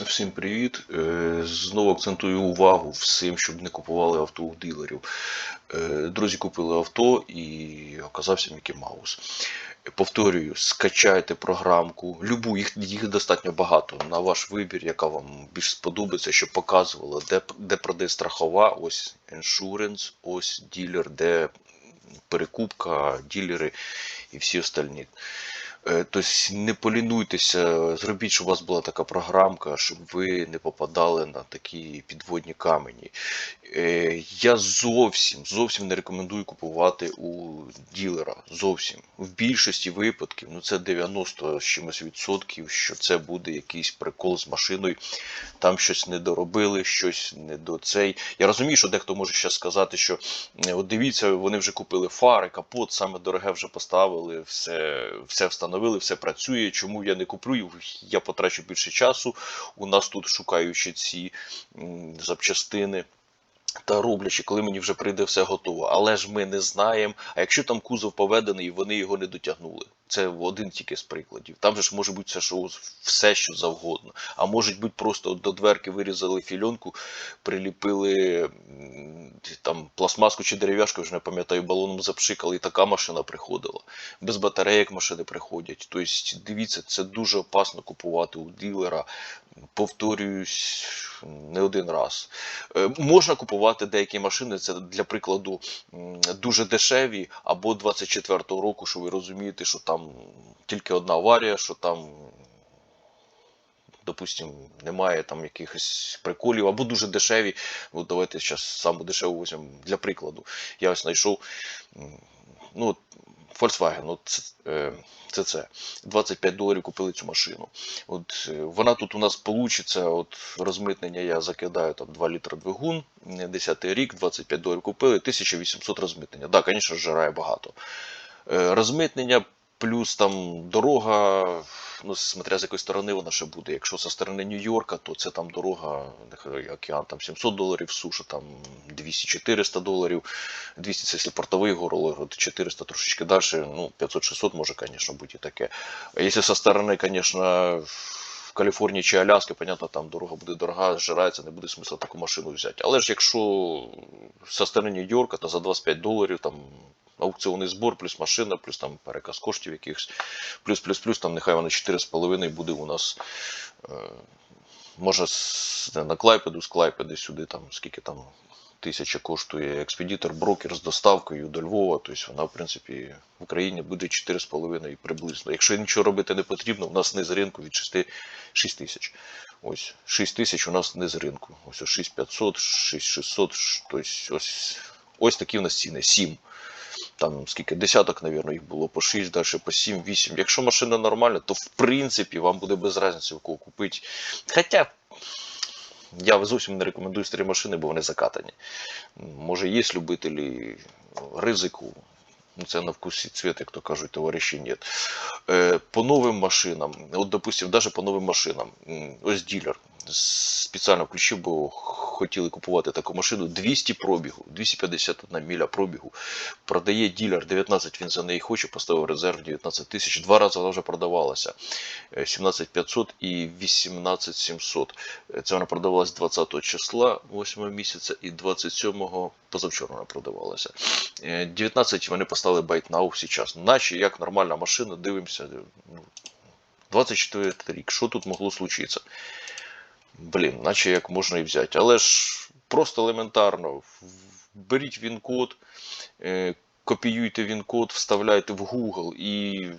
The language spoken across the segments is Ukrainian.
Всім привіт. Е, Знову акцентую увагу всім, щоб не купували авто у дилерів. Е, Друзі купили авто і оказався Мікі Маус. Повторюю, скачайте програмку, любу, їх, їх достатньо багато. На ваш вибір, яка вам більш сподобається, щоб показувала, де, де продає страхова, ось insurance, ось ділер, де перекупка, ділери і всі остальні. Тобто не полінуйтеся, зробіть, щоб у вас була така програмка, щоб ви не попадали на такі підводні камені. Е, Я зовсім зовсім не рекомендую купувати у ділера. Зовсім. В більшості випадків, ну це 90 з чимось відсотків, що це буде якийсь прикол з машиною. Там щось не доробили, щось не до цей. Я розумію, що дехто може ще сказати, що е, от дивіться, вони вже купили фари, капот, саме дороге вже поставили, все, все встановили, все працює. Чому я не куплю? Я потрачу більше часу. У нас тут шукаючи ці запчастини. Та роблячи, коли мені вже прийде все готово. Але ж ми не знаємо. А якщо там кузов поведений, вони його не дотягнули. Це один тільки з прикладів. Там же ж може бути все, що, все, що завгодно. А може бути просто до дверки вирізали фільонку, приліпили там пластмаску чи дерев'яшку, вже не пам'ятаю, балоном запшикали, і така машина приходила. Без батареїк машини приходять. Тобто, дивіться, це дуже опасно купувати у дилера. Повторююсь не один раз. Е, Можна купувати деякі машини, це для прикладу дуже дешеві, або 24-го року, що ви розумієте, що там тільки одна аварія, що там, допустим, немає там якихось приколів, або дуже дешеві. Ну, давайте зараз саму дешеву візьмемо для прикладу. Я ось знайшов ну, Volkswagen, от, це, е, це це. 25 доларів купили цю машину. От е, вона тут у нас получиться, от розмитнення я закидаю там 2 літра двигун, е, 10 рік, 25 доларів купили, 1800 розмитнення. Так, да, звісно, жирає багато. Е, Розмитнення плюс там дорога, ну, смотря з якої сторони вона ще буде. Якщо зі сторони Нью-Йорка, то це там дорога, океан, там 700 доларів, суша там 200-400 доларів. 200 це якщо портовий город, 400 трошечки далі, ну 500-600 може, звісно, бути і таке. А якщо зі сторони, звісно, в Каліфорнії чи Аляски, понятно, там дорога буде дорога, зжирається, не буде смисла таку машину взяти. Але ж якщо зі сторони Нью-Йорка, то за 25 доларів там аукціонний збор, плюс машина, плюс там переказ коштів якихось, плюс, плюс, плюс, там нехай вона 4,5 буде у нас. Е, може на Клайпеду, з Клайпеди сюди, там скільки там тисяча коштує експедитор, брокер з доставкою до Львова. Тобто вона, в принципі, в Україні буде 4,5 приблизно. Якщо нічого робити не потрібно, у нас низ ринку від 6, 6 тисяч. Ось 6 тисяч у нас низ ринку. Ось 6500, 6600, тобто ось, ось такі в нас ціни. 7 там скільки десяток, навірно, їх було по 6, далі по 7, 8. Якщо машина нормальна, то в принципі вам буде без різниці в кого купити. Хоча я зовсім не рекомендую старі машини, бо вони закатані. Може, є любителі ризику. Ну, це на вкус і цвіт, як то кажуть, товариші. Е, по новим машинам, от, допустим, навіть по новим машинам, ось ділер спеціально включив, бо хотіли купувати таку машину 200 пробігу, 251 міля пробігу. Продає ділер 19, він за неї хоче, поставив резерв 19 тисяч. Два рази вона вже продавалася. Е, 17500 і 18700. Е, Це вона продавалась 20 числа 8 місяця і 27 позавчора вона продавалася. Е, 19 вони поставили Byte Now зараз. Наче як нормальна машина, дивимося. ну, 24 рік, що тут могло случитися? Блін, наче як можна і взяти. Але ж просто елементарно. Беріть він-код, е, копіюйте він-код, вставляйте в Google і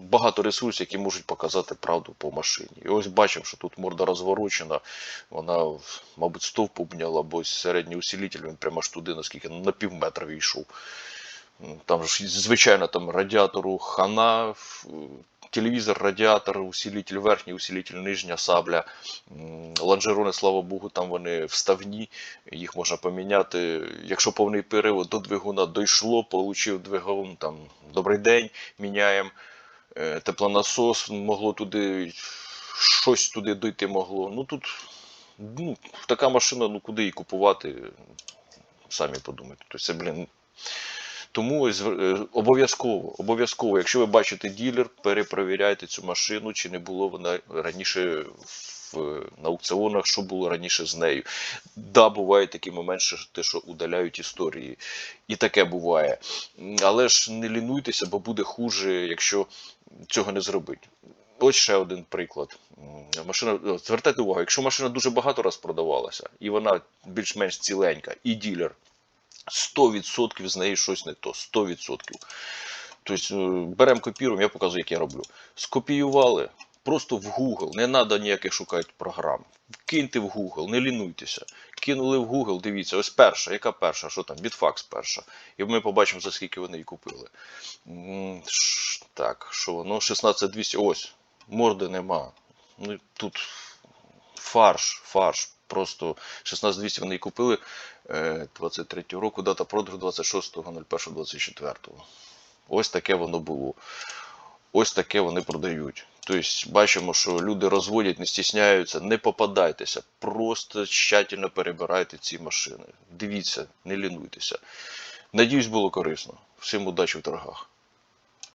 багато ресурсів, які можуть показати правду по машині. І ось бачимо, що тут морда розворочена, вона, мабуть, стовп обняла, бо середній усилитель він прямо аж туди, наскільки на пів метра війшов. Там ж, звичайно, там радіатору хана, телевізор, радіатор, усилитель верхній, усилитель нижня сабля. Лонжерони, слава Богу, там вони вставні, їх можна поміняти. Якщо повний перевод до двигуна дійшло, получив двигун, там, добрий день, міняємо. Е, Теплонасос могло туди, щось туди дойти могло. Ну тут ну, така машина, ну куди її купувати, самі подумайте. Тобто блін, тому ось, е, обов'язково, обов'язково, якщо ви бачите ділер, перепровіряйте цю машину, чи не було вона раніше е, на аукціонах, що було раніше з нею. Да, бувають такі моменти, що те, що удаляють історії. І таке буває. Але ж не лінуйтеся, бо буде хуже, якщо цього не зробити. Ось ще один приклад. Машина, звертайте увагу, якщо машина дуже багато раз продавалася, і вона більш-менш ціленька, і ділер 100% з неї щось не то. 100%. Тобто е, беремо копіруємо, я показую, як я роблю. Скопіювали просто в Google, не треба ніяких шукати програм. Киньте в Google, не лінуйтеся. Кинули в Google, дивіться, ось перша, яка перша, що там, Bitfax перша. І ми побачимо, за скільки вони її купили. Так, що воно? 16200, ось, морди нема. Ну, тут фарш, фарш. Просто 16200 вони купили е, 23 року, дата продажу 26.01.24. Ось таке воно було. Ось таке вони продають. Тобто бачимо, що люди розводять, не стісняються, не попадайтеся, просто тщательно перебирайте ці машини. Дивіться, не лінуйтеся. Надіюсь, було корисно. Всім удачі в торгах.